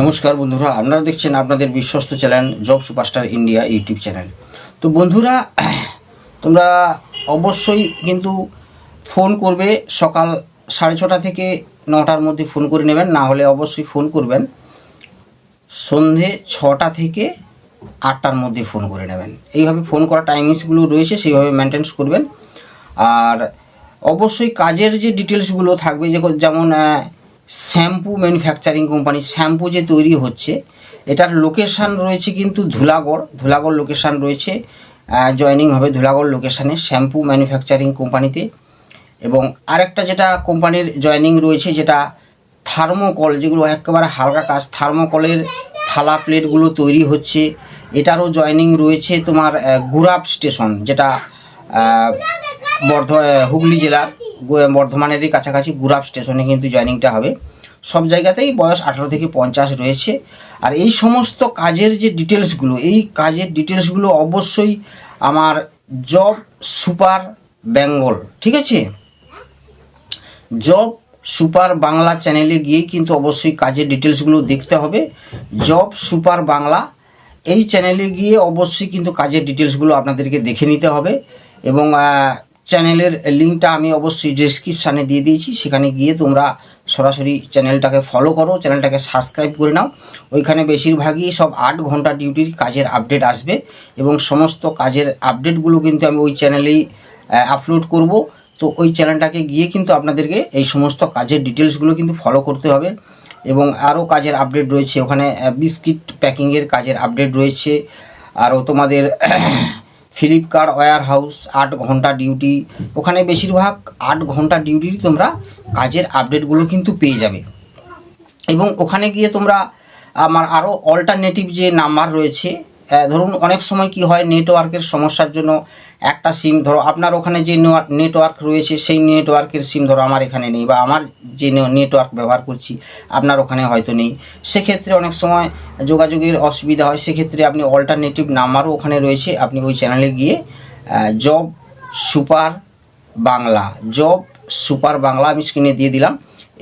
নমস্কার বন্ধুরা, আপনারা দেখছেন আপনাদের বিশ্বস্ত channel job superstar India YouTube channel. তো বন্ধুরা, তোমরা অবশ্যই কিন্তু ফোন করবে সকাল সাড়ে ছটা থেকে নটার মধ্যে ফোন করে নেবেন, না হলে অবশ্যই ফোন করবেন। সন্ধে ছটা থেকে আটটার মধ্যে ফোন করে নেবেন। এইভাবে ফোন করা টাইমিংসগুলো রয়েছে, সেইভাবে মেনটেন্স করবেন। আর অবশ্যই কাজের যে ডিটেলসগুলো থাকবে যেমন শ্যাম্পু ম্যানুফ্যাকচারিং কোম্পানি, শ্যাম্পু যে তৈরি হচ্ছে, এটার লোকেশান রয়েছে কিন্তু ধুলাগড় ধুলাগড় লোকেশান রয়েছে জয়নিং হবে ধুলাগড় লোকেশানে শ্যাম্পু ম্যানুফ্যাকচারিং কোম্পানিতে। এবং আরেকটা যেটা কোম্পানির জয়নিং রয়েছে, যেটা থার্মোকল, যেগুলো একেবারে হালকা কাজ, থার্মোকলের থালা প্লেটগুলো তৈরি হচ্ছে, এটারও জয়নিং রয়েছে তোমার গুরাপ স্টেশন, যেটা বর্ধ, হুগলি জেলার। বর্ধমানেরই কাছাকাছি গুরাপ স্টেশনে কিন্তু জয়নিংটা হবে। সব জায়গাতেই বয়স আঠারো থেকে পঞ্চাশ রয়েছে। আর এই সমস্ত কাজের যে ডিটেলসগুলো এই কাজের ডিটেলসগুলো অবশ্যই আমার জব সুপার বেঙ্গল ঠিক আছে? জব সুপার বাংলা চ্যানেলে গিয়ে কিন্তু অবশ্যই কাজের ডিটেলসগুলো দেখতে হবে। জব সুপার বাংলা, এই চ্যানেলে গিয়ে অবশ্যই কিন্তু কাজের ডিটেলসগুলো আপনাদেরকে দেখে নিতে হবে। এবং চ্যানেলের লিঙ্কটা আমি অবশ্যই ডিসক্রিপশানে দিয়ে দিয়েছি। সেখানে গিয়ে তোমরা সরাসরি চ্যানেলটাকে ফলো করো, চ্যানেলটাকে সাবস্ক্রাইব করে নাও। ওইখানে বেশিরভাগই সব আট ঘণ্টা ডিউটির কাজের আপডেট আসবে এবং সমস্ত কাজের আপডেটগুলো কিন্তু আমি ওই চ্যানেলেই আপলোড করব। তো ওই চ্যানেলটাকে গিয়ে কিন্তু আপনাদেরকে এই সমস্ত কাজের ডিটেলসগুলো কিন্তু ফলো করতে হবে এবং আরও কাজের আপডেট রয়েছে। ওখানে বিস্কিট প্যাকিংয়ের কাজের আপডেট রয়েছে। আরও তোমাদের ফ্লিপকার্ট ওয়ার হাউস আট ঘণ্টা ডিউটি। ওখানে বেশিরভাগ আট ঘণ্টা ডিউটির তোমরা কাজের আপডেটগুলো কিন্তু পেয়ে যাবে। এবং ওখানে গিয়ে তোমরা আমার আরও অল্টারনেটিভ যে নাম্বার রয়েছে ধরুন অনেক সময় কি হয় নেটওয়ার্কের সমস্যার জন্য একটা সিম ধরো আপনার ওখানে যে নেটওয়ার্ক রয়েছে, সেই নেটওয়ার্কের সিম ধরো আমার এখানে নেই বা আমার যে নেটওয়ার্ক ব্যবহার করছি, আপনার ওখানে হয়তো নেই। সেক্ষেত্রে অনেক সময় যোগাযোগের অসুবিধা হয়, সেক্ষেত্রে আপনি অল্টারনেটিভ নাম্বারও ওখানে রয়েছে, আপনি ওই চ্যানেলে গিয়ে job super Bangla job super Bangla আমি স্ক্রিনে দিয়ে দিলাম।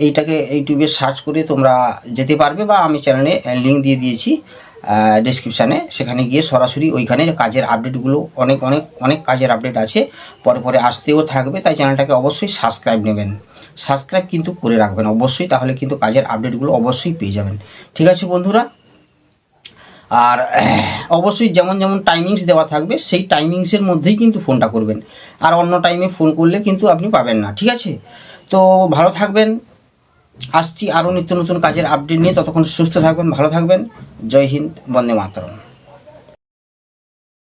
এইটাকে ইউটিউবে সার্চ করে তোমরা যেতে পারবে বা আমি চ্যানেলে লিঙ্ক দিয়ে দিয়েছি। ডেসক্রিপশানে সেখানে গিয়ে সরাসরি ওইখানে কাজের আপডেটগুলো অনেক অনেক অনেক কাজের আপডেট আছে। পরে পরে আসতেও থাকবে। তাই চ্যানেলটাকে অবশ্যই সাবস্ক্রাইব নেবেন। সাবস্ক্রাইব কিন্তু করে রাখবেন অবশ্যই। তাহলে কিন্তু কাজের আপডেটগুলো অবশ্যই পেয়ে যাবেন। ঠিক আছে বন্ধুরা? আর অবশ্যই যেমন যেমন টাইমিংস দেওয়া থাকবে, সেই টাইমিংসের মধ্যেই কিন্তু ফোনটা করবেন। আর অন্য টাইমে ফোন করলে কিন্তু আপনি পাবেন না। ঠিক আছে? তো ভালো থাকবেন। আসছি আরও নিত্য নতুন কাজের আপডেট নিয়ে। ততক্ষণ সুস্থ থাকবেন, ভালো থাকবেন। জয় হিন্দ, বন্দে মাতরম।